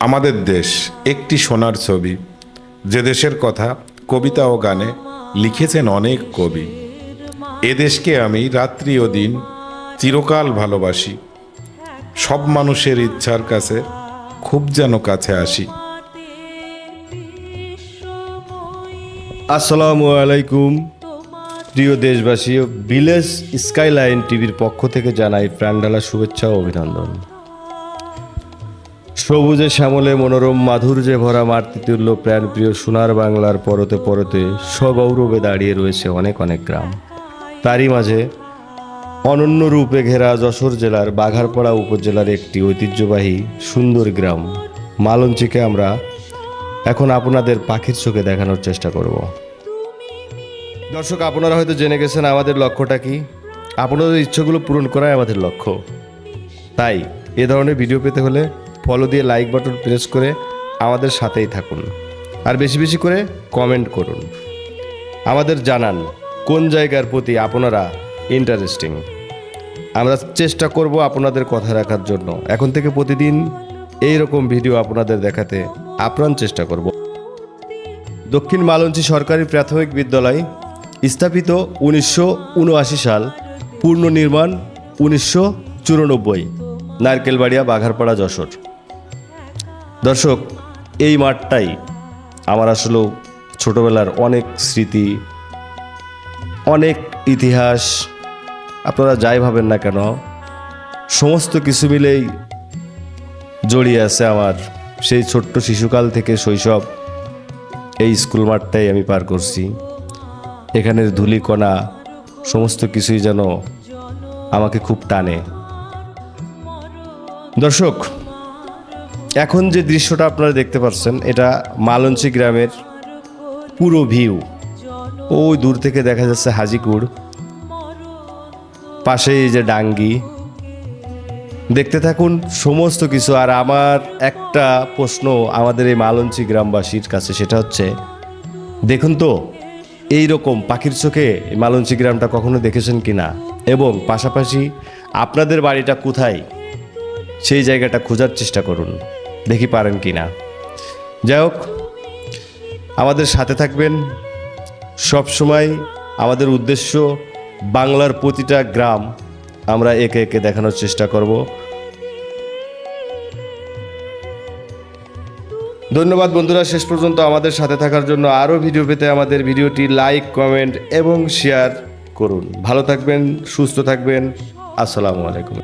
আমাদের দেশ একটি সোনার ছবি। যে দেশের কথা কবিতা ও গানে লিখেছেন অনেক কবি। এ দেশকে আমি রাত্রি ও দিন চিরকাল ভালোবাসি। সব মানুষের ইচ্ছার কাছে খুব যেন কাছে আসি। আসসালামু আলাইকুম। প্রিয় দেশবাসী, ভিলেজ স্কাইলাইন টিভির পক্ষ থেকে জানাই প্রাণডালা শুভেচ্ছা ও অভিনন্দন। সবুজে শ্যামলে মনোরম, মাধুর্যে ভরা মাতৃতুল্য প্রাণপ্রিয় সোনার বাংলার পরতে পরতে সগৌরবে দাঁড়িয়ে রয়েছে অনেক অনেক গ্রাম। তারই মাঝে অনন্য রূপে ঘেরা যশোর জেলার বাঘারপাড়া উপজেলার একটি ঐতিহ্যবাহী সুন্দর গ্রাম। মালঞ্চিকে আমরা এখন আপনাদের পাখির চোখে দেখানোর চেষ্টা করব। দর্শক, আপনারা হয়তো জেনে গেছেন আমাদের লক্ষ্যটা কি। আপনাদের ইচ্ছাগুলো পূরণ করাই আমাদের লক্ষ্য। তাই এ ধরনের ভিডিও পেতে হলে ফলো দিয়ে লাইক বাটন প্রেস করে আমাদের সাথেই থাকুন। আর বেশি বেশি করে কমেন্ট করুন। আমাদের জানান, কোন জায়গার প্রতি আপনারা ইন্টারেস্টিং আমরা চেষ্টা করব আপনাদের কথা রাখার জন্য। এখন থেকে প্রতিদিন এই রকম ভিডিও আপনাদের দেখাতে আপ্রাণ চেষ্টা করব। দক্ষিণ মালঞ্চি সরকারি প্রাথমিক বিদ্যালয়, স্থাপিত উনিশশো উনআশি সাল, পূর্ণ নির্মাণ উনিশশো চুরানব্বই, নারকেলবাড়িয়া বাঘারপাড়া যশোর। দর্শক, এই মাঠটাই আমার আসলেও ছোটবেলার অনেক স্মৃতি, অনেক ইতিহাস, আপনারা যাই ভাবেন না কেন, সমস্ত কিছু মিলেই জড়িয়ে আছে আমার সেই ছোট্ট শিশুকাল থেকে শৈশব এই স্কুল মাঠটাই আমি পার করছি। এখানের ধুলিকণা সমস্ত কিছুই যেন আমাকে খুব টানে। দর্শক এখন যে দৃশ্যটা আপনারা দেখতে পাচ্ছেন, এটা মালঞ্চি গ্রামের পুরো ভিউ। ওই দূর থেকে দেখা যাচ্ছে হাজিকুড় পাশে এই যে ডাঙ্গি। দেখতে থাকুন সমস্ত কিছু। আর আমার একটা প্রশ্ন আমাদের এই মালঞ্চি গ্রামবাসীর কাছে, সেটা হচ্ছে, দেখুন তো এই রকম পাখির চোখে মালঞ্চি গ্রামটা কখনো দেখেছেন কি না এবং পাশাপাশি আপনাদের বাড়িটা কোথায়? সেই জায়গাটা খোঁজার চেষ্টা করুন। দেখি পারেন কি না। যাই হোক, আমাদের সাথে থাকবেন। সব সময় আমাদের উদ্দেশ্য বাংলার প্রতিটা গ্রাম আমরা একে একে দেখানোর চেষ্টা করব। ধন্যবাদ বন্ধুরা, শেষ পর্যন্ত আমাদের সাথে থাকার জন্য আরও ভিডিও পেতে আমাদের ভিডিওটি লাইক, কমেন্ট এবং শেয়ার করুন। ভালো থাকবেন, সুস্থ থাকবেন। আসসালামু আলাইকুম।